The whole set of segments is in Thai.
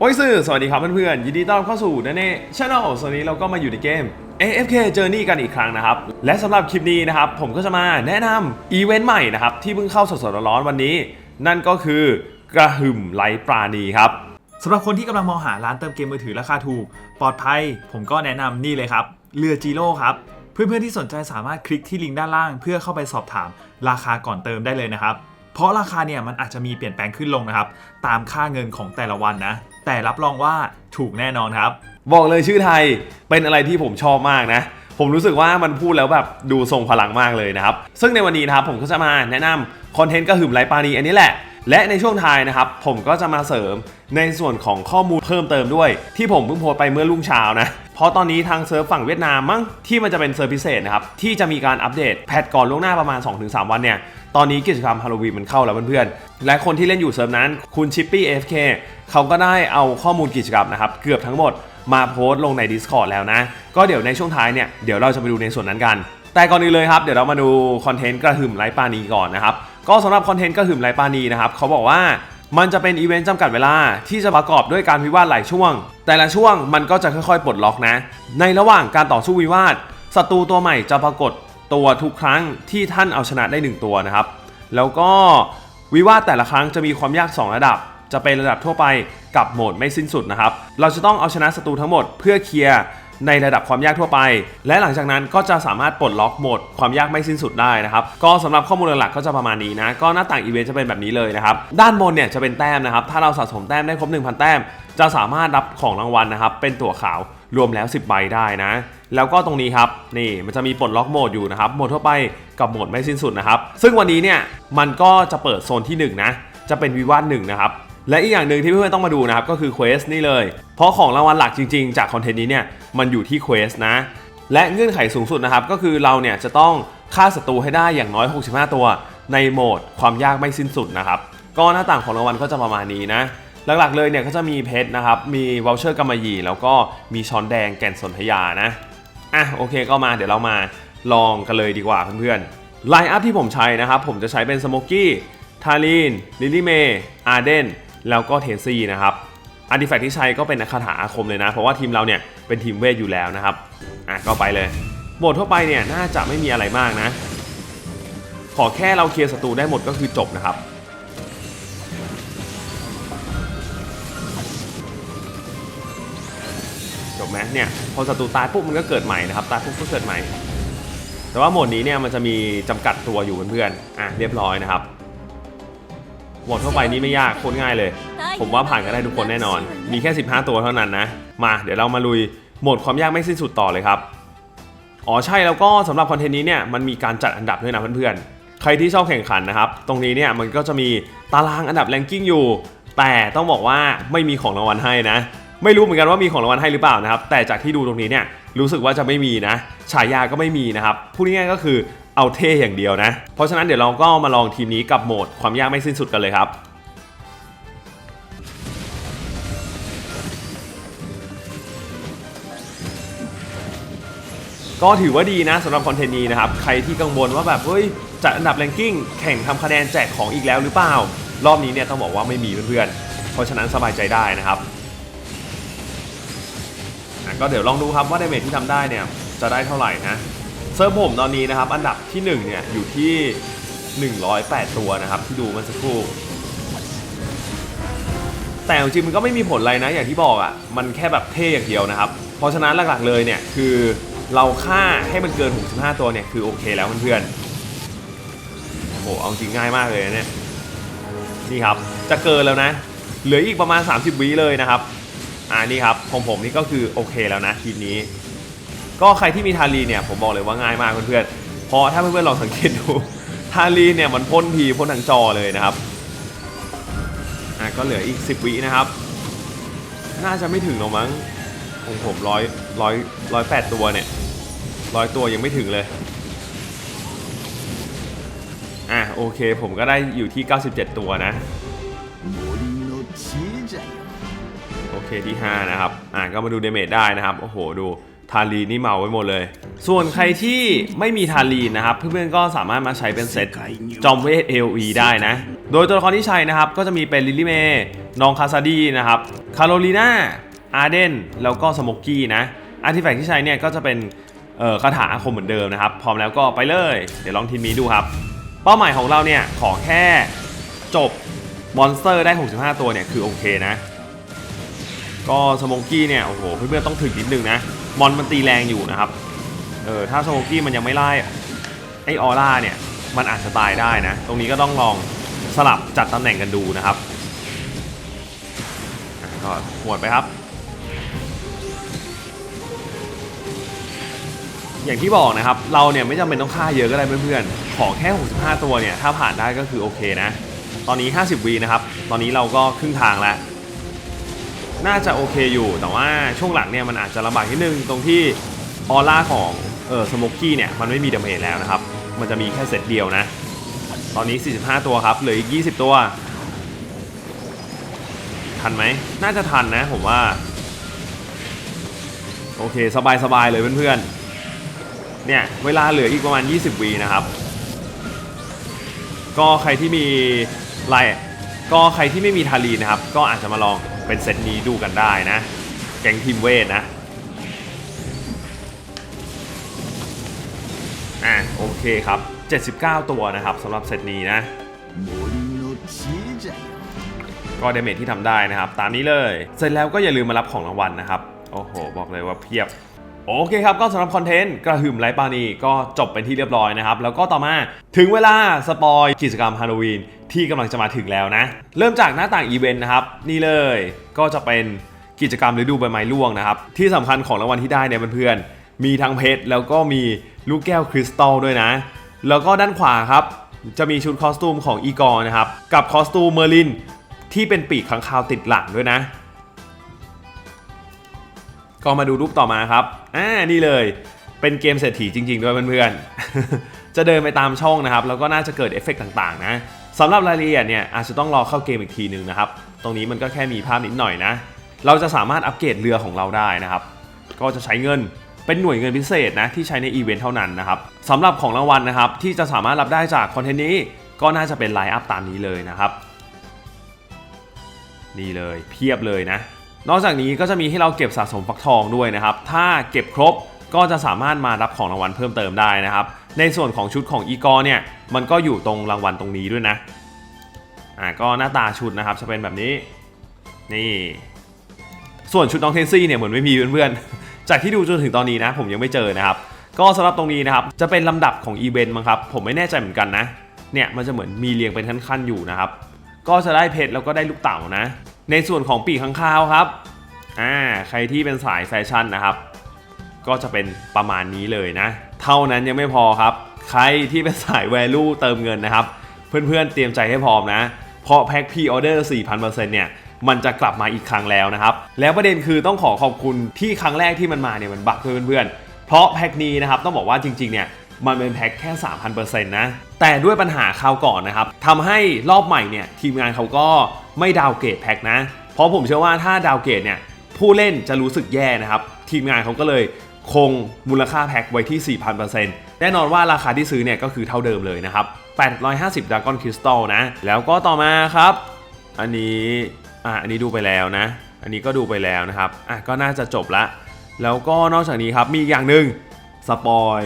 โอ้ยสื่อสวัสดีครับเพื่อนๆ ยินดีต้อนรับเข้าสู่นันเน่ช n แนลส่วนนี้เราก็มาอยู่ในเกม AFK Journey กันอีกครั้งนะครับ และสำหรับคลิปนี้นะครับ ผมก็จะมาแนะนำอีเวนต์ใหม่นะครับ ที่เพิ่งเข้าสดๆร้อนๆวันนี้ นั่นก็คือกระหึ่มไลฟ์ปราณีครับสำหรับคนที่กำลังมองหาร้านเติมเกมมือถือราคาถูก ปลอดภัย ผมก็แนะนำนี่เลยครับเรือจีโร่ครับเพื่อนๆที่สนใจสามารถคลิกที่ลิงก์ด้านล่าง เพื่อเข้าไปสอบถามราคาก่อนเติมได้เลยนะครับ เพราะราคาเนี่ยมันอาจจะมีเปลี่ยนแปลงขึ้นลงนะครับ ตามค่าเงินของแต่ละวันนะ แต่รับรองว่าถูกแน่นอนครับ บอกเลยชื่อไทยเป็นอะไรที่ผมชอบมากนะ ผมรู้สึกว่ามันพูดแล้วแบบดูทรงพลังมากเลยนะครับ ซึ่งในวันนี้นะครับผมก็จะมาแนะนำคอนเทนต์กระหึ่มไร้ปานีอันนี้แหละ และในช่วงท้ายนะครับผมก็จะมาเสริมในส่วนของข้อมูลเพิ่มเติมด้วย ที่ผมเพิ่งโพสไปเมื่อรุ่งเช้านะ เพราะตอนนี้ทางเซิร์ฟฝั่งเวียดนามมั้งที่มันจะเป็นเซิร์ฟพิเศษนะครับ ที่จะมีการอัปเดตแพทก่อนล่วงหน้าประมาณ 2-3 วันเนี่ย ตอนนี้กิจกรรมฮาโลวีนมันเข้าแล้วเพื่อนๆ และคนที่เล่นอยู่เซิร์ฟนั้นคุณชิปปี้ AFK เคเขาก็ได้เอาข้อมูลกิจกรรมนะครับเกือบทั้งหมดมาโพสต์ลงใน Discord แล้วนะ ก็เดี๋ยวในช่วงท้ายเนี่ยเดี๋ยวเราจะไปดูในส่วนนั้นกัน แต่ก่อนอื่นเลยครับเดี๋ยวเรามาดูคอนเทนต์กระหึ่มไลฟ์ปานีก่อนนะครับ ก็สำหรับคอนเทนต์กระหึ่มไลฟ์ปานีนะครับเขาบอกว่ามันจะเป็นอีเวนต์จำกัดเวลาที่จะประกอบด้วยการวิวาทหลายช่วง แต่ละช่วงมันก็จะค่อยๆปลดล็อกนะ ในระหว่างการต่อสู้วิวาทศัตรูตัวใหม่จะปรากฏตัวทุกครั้งที่ท่านเอาชนะได้หนึ่งตัวนะครับ แล้วก็วิวาทแต่ละครั้งจะมีความยาก 2 ระดับ จะเป็นระดับทั่วไปกับโหมดไม่สิ้นสุดนะครับ เราจะต้องเอาชนะศัตรูทั้งหมดเพื่อเคลียร์ ในระดับความยากทั่วไป และหลังจากนั้นก็จะสามารถปลดล็อกโหมดความยากไม่สิ้นสุดได้นะครับ ก็สำหรับข้อมูลหลักๆก็จะประมาณนี้นะ ก็หน้าต่างอีเวนต์จะเป็นแบบนี้เลยนะครับ ด้านบนเนี่ยจะเป็นแต้มนะครับ ถ้าเราสะสมแต้มได้ครบ 1,000 แต้ม จะสามารถรับของรางวัลนะครับ เป็นตั๋วขาวรวมแล้ว 10 ใบได้นะ แล้วก็ตรงนี้ครับ นี่มันจะมีปลดล็อกโหมดอยู่นะครับ โหมดทั่วไปกับโหมดไม่สิ้นสุดนะครับ ซึ่งวันนี้เนี่ยมันก็จะเปิดโซนที่ 1 นะ จะเป็นวิวาทหนึ่งนะครับ และอีกอย่างหนึ่งที่เพื่อนๆต้องมาดูนะครับก็คือเควสนี่เลย เพราะของรางวัลหลักจริงๆ จากคอนเทนต์นี้เนี่ยมันอยู่ที่เควสนะ และเงื่อนไขสูงสุดนะครับก็คือเราเนี่ยจะต้องฆ่าศัตรูให้ได้อย่างน้อย 65 ตัว ในโหมดความยากไม่สิ้นสุดนะครับก็หน้าต่างของรางวัลก็จะประมาณนี้นะหลักๆเลยเนี่ยก็จะมีเพชรนะครับ มีวอลเชอร์กำมะหยี่แล้วก็มีช้อนแดงแก่นสนธยานะ อะโอเคก็มาเดี๋ยวเรามาลองกันเลยดีกว่าเพื่อนๆไลน์อัพที่ผมใช้นะครับ ผมจะใช้เป็นสโมกี้ ทารีน ลิลลี่เมย์อาร์เดน แล้วก็เทนซี่นะครับอาร์ติแฟกที่ใช้ก็เป็นคาถาอาคมเลยนะ เพราะว่าทีมเราเนี่ยเป็นทีมเวทอยู่แล้วนะครับ อะก็ไปเลยโหมดทั่วไปเนี่ยน่าจะไม่มีอะไรมากนะ ขอแค่เราเคลียร์ศัตรูได้หมดก็คือจบนะครับ จบไหมเนี่ยพอศัตรูตายปุ๊บมันก็เกิดใหม่นะครับตายปุ๊บก็เกิดใหม่ แต่ว่าโหมดนี้เนี่ยมันจะมีจำกัดตัวอยู่เพื่อนๆอะเรียบร้อยนะครับ โหมดทั่วไปนี้ไม่ยากโคตรง่ายเลย ผมว่าผ่านกันได้ทุกคนแน่นอน มีแค่ 15 ตัวเท่านั้นนะ มาเดี๋ยวเรามาลุยโหมดความยากไม่สิ้นสุดต่อเลยครับ อ๋อใช่แล้วก็สำหรับคอนเทนต์นี้เนี่ยมันมีการจัดอันดับด้วยนะเพื่อนๆ ใครที่ชอบแข่งขันนะครับ ตรงนี้เนี่ยมันก็จะมีตารางอันดับแรงกิ้งอยู่ แต่ต้องบอกว่าไม่มีของรางวัลให้นะ ไม่รู้เหมือนกันว่ามีของรางวัลให้หรือเปล่านะครับ แต่จากที่ดูตรงนี้เนี่ยรู้สึกว่าจะไม่มีนะ ฉายาก็ไม่มีนะครับ พูดง่ายๆก็คือ เอาเท่อย่างเดียวนะ เพราะฉะนั้นเดี๋ยวเราก็มาลองทีมนี้กับโหมดความยากไม่สิ้นสุดกันเลยครับก็ถือว่าดีนะสำหรับคอนเทนต์นี้นะครับ ใครที่กังวลว่าแบบเฮ้ยจัดอันดับแรงกิ้งแข่งทำคะแนนแจกของอีกแล้วหรือเปล่า รอบนี้เนี่ยต้องบอกว่าไม่มีเพื่อนๆ เพราะฉะนั้นสบายใจได้นะครับ ก็เดี๋ยวลองดูครับว่าดาเมจที่ทำได้เนี่ยจะได้เท่าไหร่นะ เซิร์ฟผมตอนนี้นะครับ อันดับที่ 1 เนี่ย อยู่ที่ 108 ตัวนะครับ ที่ดูมื่อสักครู่ แต่จริงมันก็ไม่มีผลอะไรนะ อย่างที่บอกอะ่ะ มันแค่แบบเท่อย่างเดียวนะครับ เพราะฉะนั้นหลักๆเลยเนี่ย คือเราฆ่าให้มันเกิน 65 ตัวเนี่ย คือโอเคแล้วเพื่อนๆโอ้โหเอาจริงง่ายมากเลยเนี่ยนี่ครับ จะเกินแล้วนะ เหลืออีกประมาณ 30วิเลยนะครับอ่านี่ครับของผมนี่ก็คือโอเคแล้วนะทีมนี้ ก็ใครที่มีทารีเนี่ยผมบอกเลยว่าง่ายมากเพื่อนๆเพราะถ้าเพื่อนๆลองสังเกตดูทารีเนี่ยมันพ่นทีพ่นทั้งจอเลยนะครับอะก็เหลืออีก 10 วินะครับ น่าจะไม่ถึงหรอกมั้งของผมร้อยร้อยร้อยแปดตัวเนี่ยร้อยตัวยังไม่ถึงเลยอะโอเคผมก็ได้อยู่ที่ 97 ตัวนะโอเคที่ 5 นะครับ อะก็มาดูเดเมจได้นะครับ โอ้โห ดู ทารีนี่เมาไว้หมดเลย ส่วนใครที่ไม่มีทารีนะครับ เพื่อนๆก็สามารถมาใช้เป็นเซตจอมเวท AOE ได้นะ โดยตัวละครที่ใช้นะครับ ก็จะมีเป็นลิลลี่เมย์น้องคาซาดีนะครับ คาโรลีนาอาร์เดน แล้วก็สโมกกี้นะอาร์ติแฟกต์ที่ใช้เนี่ยก็จะเป็นคาถาอาคมเหมือนเดิมนะครับ พร้อมแล้วก็ไปเลย เดี๋ยวลองทีมนี้ดูครับ เป้าหมายของเราเนี่ยขอแค่จบมอนสเตอร์ได้ 65 ตัวเนี่ยคือโอเคนะ ก็สโมกกี้เนี่ยโอ้โหเพื่อนๆต้องถึงนิดนึงนะ มอนมันตีแรงอยู่นะครับ เออถ้าสโมกี้มันยังไม่ไล่ไอออร่าเนี่ยมันอาจจะตายได้นะ ตรงนี้ก็ต้องลองสลับจัดตำแหน่งกันดูนะครับก็หวดไปครับ อย่างที่บอกนะครับ เราเนี่ยไม่จำเป็นต้องฆ่าเยอะก็ได้เพื่อนๆ ขอแค่ 65 ตัวเนี่ย ถ้าผ่านได้ก็คือโอเคนะ ตอนนี้ 50วีนะครับ ตอนนี้เราก็ครึ่งทางแล้ว น่าจะโอเคอยู่ แต่ว่าช่วงหลังเนี่ยมันอาจจะลำบากนิดนึงตรงที่ออร่าของเออสโมกกี้เนี่ยมันไม่มีดาเมจแล้วนะครับ มันจะมีแค่เซตเดียวนะ ตอนนี้ 45 ตัวครับเหลืออีก 20 ตัว ทันไหม น่าจะทันนะผมว่า โอเค สบายๆเลยเพื่อนๆ เนี่ย เวลาเหลืออีกประมาณ 20วีนะครับ ก็ใครที่มีไลน์ ก็ใครที่ไม่มีทารีนะครับ ก็อาจจะมาลองเป็นเซตนี้ดูกันได้นะ แกงทีมเวทนะ อะโอเคครับ 79 ตัวนะครับสำหรับเซตนี้นะ ก็เดเมจที่ทำได้นะครับ ตามนี้เลย เสร็จแล้วก็อย่าลืมมารับของรางวัลนะครับ โอ้โห บอกเลยว่าเพียบโอเคครับ ก็สำหรับคอนเทนต์กระหึ่มไร้ปานีก็จบเป็นที่เรียบร้อยนะครับ แล้วก็ต่อมาถึงเวลาสปอยกิจกรรมฮาโลวีน ที่กำลังจะมาถึงแล้วนะ เริ่มจากหน้าต่างอีเวนต์นะครับ นี่เลยก็จะเป็นกิจกรรมฤดูใบไม้ร่วงนะครับ ที่สำคัญของรางวัลที่ได้เนี่ยเพื่อนๆมีทั้งเพชรแล้วก็มีลูกแก้วคริสตัลด้วยนะ แล้วก็ด้านขวาครับ จะมีชุดคอสตูมของอีกอร์นะครับ กับคอสตูมเมอร์ลินที่เป็นปีกขังคาวติดหลังด้วยนะ ก็มาดูรูปต่อมาครับอ่านี่เลยเป็นเกมเศรษฐีจริง ๆ ด้วยเพื่อนๆจะเดินไปตามช่องนะครับ แล้วก็น่าจะเกิดเอฟเฟกต์ต่างๆ นะ สำหรับรายละเอียดเนี่ยอาจจะต้องรอเข้าเกมอีกทีหนึ่งนะครับ ตรงนี้มันก็แค่มีภาพนิดหน่อยนะ เราจะสามารถอัปเกรดเรือของเราได้นะครับ ก็จะใช้เงินเป็นหน่วยเงินพิเศษนะที่ใช้ในอีเวนต์เท่านั้นนะครับสำหรับของรางวัลนะครับที่จะสามารถรับได้จากคอนเทนต์นี้ก็น่าจะเป็นไลน์อัพตามนี้เลยนะครับ นี่เลยเพียบเลยนะ นอกจากนี้ก็จะมีให้เราเก็บสะสมฟักทองด้วยนะครับ ถ้าเก็บครบก็จะสามารถมารับของรางวัลเพิ่มเติมได้นะครับ ในส่วนของชุดของอีกอร์เนี่ยมันก็อยู่ตรงรางวัลตรงนี้ด้วยนะอ่าก็หน้าตาชุดนะครับจะเป็นแบบนี้นี่ส่วนชุดน้องเทนซี่เนี่ยเหมือนไม่มีเพื่อนๆ จากที่ดูจนถึงตอนนี้นะ ผมยังไม่เจอนะครับ ก็สำหรับตรงนี้นะครับ จะเป็นลำดับของอีเวนต์มั้งครับ ผมไม่แน่ใจเหมือนกันนะ เนี่ยมันจะเหมือนมีเรียงเป็นขั้นๆอยู่นะครับ ก็จะได้เพชรแล้วก็ได้ลูกเต่านะ ในส่วนของปีกข้างคาวครับ อ่าใครที่เป็นสายแฟชั่นนะครับ ก็จะเป็นประมาณนี้เลยนะ เท่านั้นยังไม่พอครับ ใครที่เป็นสาย value เติมเงินนะครับ เพื่อนๆเตรียมใจให้พร้อมนะ เพราะแพ็ค pre order 4,000%เนี่ยมันจะกลับมาอีกครั้งแล้วนะครับ แล้วประเด็นคือต้องขอขอบคุณที่ครั้งแรกที่มันมาเนี่ยมันบักด้วยเพื่อนๆ เพราะแพ็คนี้นะครับต้องบอกว่าจริงๆ เนี่ยมันเป็นแพ็คแค่ 3,000%นะ แต่ด้วยปัญหาคราวก่อนนะครับทำให้รอบใหม่เนี่ยทีมงานเขาก็ไม่ดาวเกรดแพ็คนะ เพราะผมเชื่อว่าถ้าดาวเกรดเนี่ยผู้เล่นจะรู้สึกแย่นะครับ ทีมงานเขาก็เลย คงมูลค่าแพ็คไว้ที่ 4,000%แน่นอนว่าราคาที่ซื้อเนี่ยก็คือเท่าเดิมเลยนะครับ 850 Dragon Crystal นะ แล้วก็ต่อมาครับ อันนี้อะอันนี้ดูไปแล้วนะ อันนี้ก็ดูไปแล้วนะครับอะก็น่าจะจบละ แล้วก็นอกจากนี้ครับมีอีกอย่างหนึ่งสปอย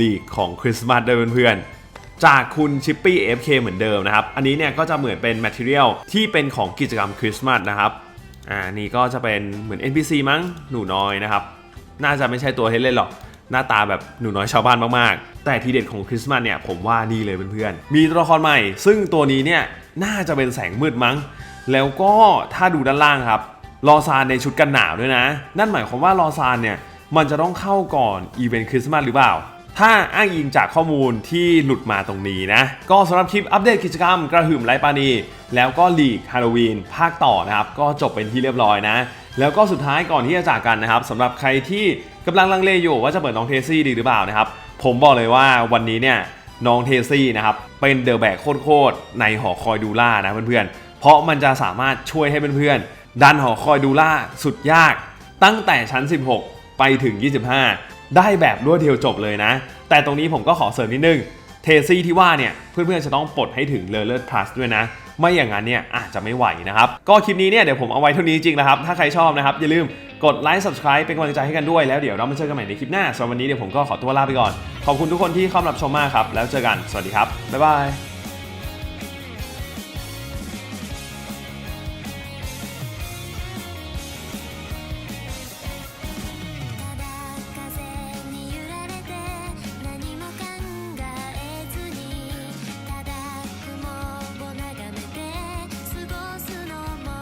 ลีกของคริสต์มาสด้วยเพื่อนๆ จากคุณชิปปี้ FK เหมือนเดิมนะครับ อันนี้เนี่ยก็จะเหมือนเป็นแมทเทียลที่เป็นของกิจกรรมคริสต์มาสนะครับ อ่า นี่ก็จะเป็นเหมือน NPC มั้งหนูน้อยนะครับ น่าจะไม่ใช่ตัวเฮเล่นหรอก หน้าตาแบบหนูน้อยชาวบ้านมากๆ แต่ทีเด็ดของคริสต์มาสเนี่ยผมว่านี่เลยเพื่อนๆ มีตัวละครใหม่ ซึ่งตัวนี้เนี่ยน่าจะเป็นแสงมืดมั้ง แล้วก็ถ้าดูด้านล่างครับ ลอซานในชุดกันหนาวด้วยนะ นั่นหมายความว่าลอซานเนี่ยมันจะต้องเข้าก่อนอีเวนต์คริสต์มาสหรือเปล่าถ้าอ้างอิงจากข้อมูลที่หลุดมาตรงนี้นะ ก็สำหรับคลิปอัปเดตกิจกรรมกระหึ่มไร้ปานี แล้วก็ลีกฮาโลวีนภาคต่อนะครับ ก็จบเป็นที่เรียบร้อยนะ แล้วก็สุดท้ายก่อนที่จะจากกันนะครับสำหรับใครที่กำลังลังเลอยู่ว่าจะเปิดน้องเทซี่ดีหรือเปล่านะครับ ผมบอกเลยว่าวันนี้เนี่ยน้องเทซี่นะครับเป็นเดอะแบกโคตรๆในหอคอยดูล่านะเพื่อนๆ เพราะมันจะสามารถช่วยให้เพื่อนๆ ดันหอคอยดูล่าสุดยาก ตั้งแต่ชั้น 16 ไปถึง 25 ได้แบบรวดเดียวจบเลยนะ แต่ตรงนี้ผมก็ขอเสริมนิดนึงเทซี่ที่ว่าเนี่ยเพื่อนๆจะต้องปลดให้ถึงเลเ l อร์พลัสด้วยนะ ไม่อย่างนั้นเนี่ยอาจจะไม่ไหวนะครับ ก็คลิปนี้เนี่ยเดี๋ยวผมเอาไว้เท่านี้จริงนะครับ ถ้าใครชอบนะครับอย่าลืมกดไลค์ subscribe เป็นกำลังใจให้กันด้วยแล้วเดี๋ยวเรามาเจอกันใหม่ในคลิปหน้าสำหรับวันนี้เดี๋ยวผมก็ขอตัวลาไปก่อน ขอบคุณทุกคนที่เข้ามารับชมมากครับแล้วเจอกันสวัสดีครับบ๊ายบาย